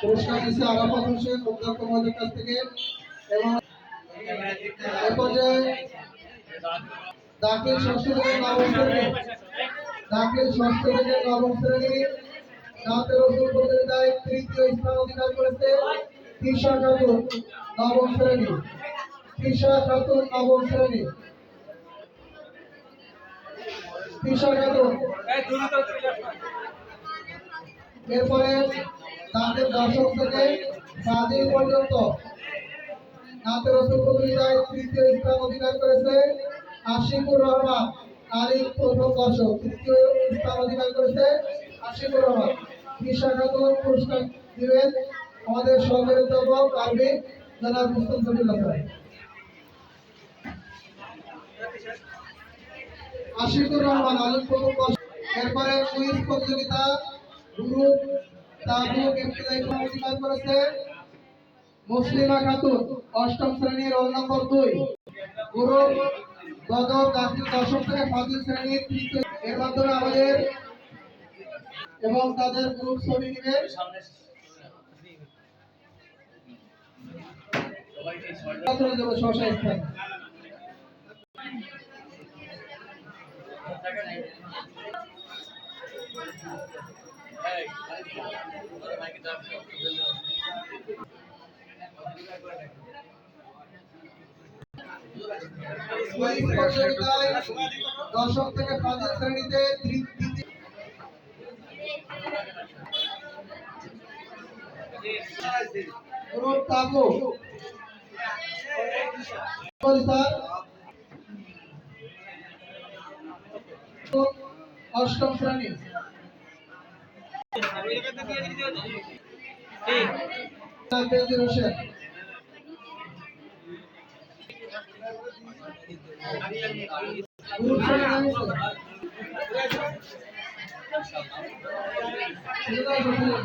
পুরস্কার নিচ্ছে আরাফাত হোসেন অধ্যক্ষ মহোদয়ের কাছ থেকে। এবং এ পর্যায়ে দাখিল ষষ্ঠ থেকে নবম শ্রেণি, দাখিল ষষ্ঠ থেকে নবম শ্রেণি নাতে রসুল প্রতিযোগিতায় তৃতীয় স্থান অধিকার করেছে তৃষা খাতুন নবম শ্রেণি। তৃষা খাতুন নবম শ্রেণি। তৃষা খাতুন এরপরে তাদের দশম থেকে স্বাধীন পর্যন্ত নাতে রসুল তৃতীয় স্থান অধিকার করেছে আশিকুর রহমান আরিফ প্রথম দর্শক। তৃতীয় স্থান অধিকার করেছে আশিকুর রহমান। কৃষা পুরস্কার দিবেন আমাদের সরকারি অধ্যাপক আরবি জনাব সফিউল্লাহ স্যার আশিকুর রহমান আলিম প্রথম দর্শক। এরপরে কুইজ প্রতিযোগিতা, গ্রুপ মুসলিমা খাতুন, অষ্টম শ্রেণির রোল নম্বর দুই। গ্রুপ দাখিল দশম থেকে শ্রেণির তৃতীয়। এর মাধ্যমে আমাদের এবং তাদের গ্রুপ ছবি নিবে। স্থান। দশম থেকে ফাজিল শ্রেণীতে স্যার অষ্টম শ্রেণি। হোসেন গ্রুপ শ্রেণি নামিয়েছে। ছেলেরা বসে যান।